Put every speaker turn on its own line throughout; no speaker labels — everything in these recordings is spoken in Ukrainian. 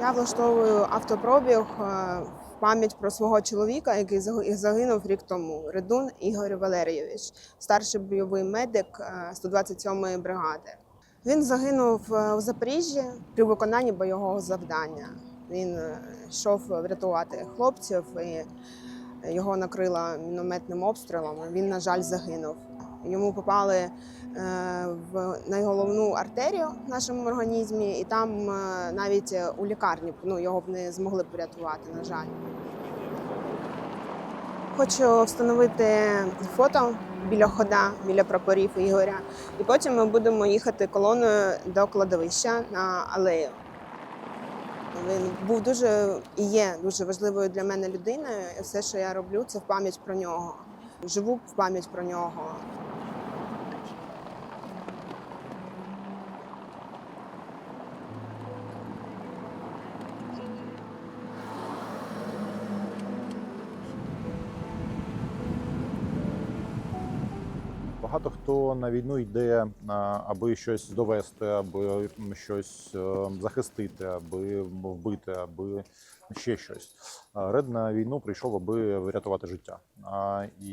Я влаштовую автопробіг е, в пам'ять про свого чоловіка, який загинув рік тому. Редун Ігор Валерійович, старший бойовий медик е, 127-ї бригади. Він загинув е, у Запоріжжі при виконанні бойового завдання. Він е, йшов врятувати хлопців і його накрило мінометним обстрілом. Він, на жаль, загинув. Йому попали е, в найголовну артерію в нашому організмі, і там е, навіть у лікарні ну, його б не змогли б врятувати, на жаль. Хочу встановити фото біля хода, біля прапорів Ігоря, і потім ми будемо їхати колоною до кладовища на алею. Він був дуже і є дуже важливою для мене людиною. І все, що я роблю, це в пам'ять про нього. Живу в пам'ять про нього.
Багато хто на війну йде, аби щось довести, аби щось е, захистити, аби вбити, аби ще щось. Ред на війну прийшов, аби врятувати життя. І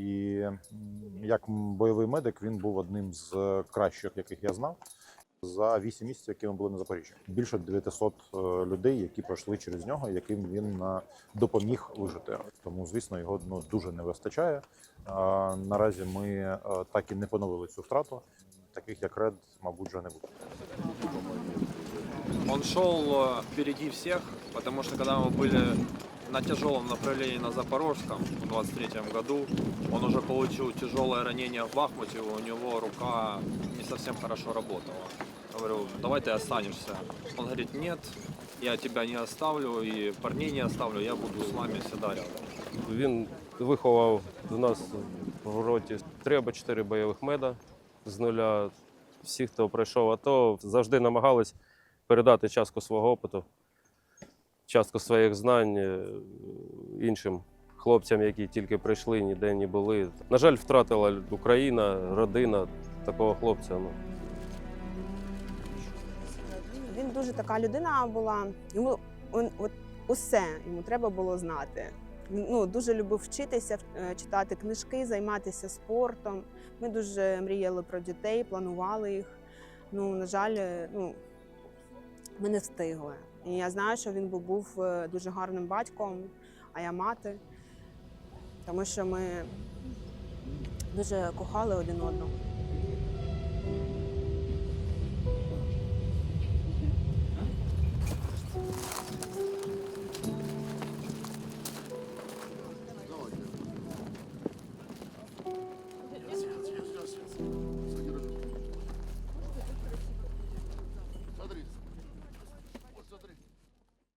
як бойовий медик він був одним з кращих, яких я знав. За 8 місяців, які ми були на Запоріжжі, більше 900 е, людей, які пройшли через нього, яким він е, допоміг вижити. Тому, звісно, його ну дуже не вистачає. А, Наразі ми е, так і не поновили цю втрату. Таких як Ред, мабуть, вже не буде.
Он шел э, впереди всех, потому что когда мы были на тяжелом направлении на Запорожском в 23 году, он уже получил тяжелое ранение в Бахмуте, у него рука не совсем хорошо работала. Говорю, давай ты останешься. Он говорит, нет, я тебя не оставлю и парней не оставлю, я буду с вами всегда рядом.
Він виховав в нас в роті три або чотири бойових меда з нуля. Всі, хто пройшов АТО, завжди намагались передати частку свого опиту, частку своїх знань е, іншим хлопцям, які тільки прийшли, ніде не були. На жаль, втратила Україна, родина такого хлопця. Ну,
Він дуже така людина була. Йому он, от усе йому треба було знати. Він ну, дуже любив вчитися, е, читати книжки, займатися спортом. Ми дуже мріяли про дітей, планували їх. Ну, на жаль, е, ну, ми не встигли. І я знаю, що він був, був е, дуже гарним батьком, а я мати, тому що ми дуже кохали один одного.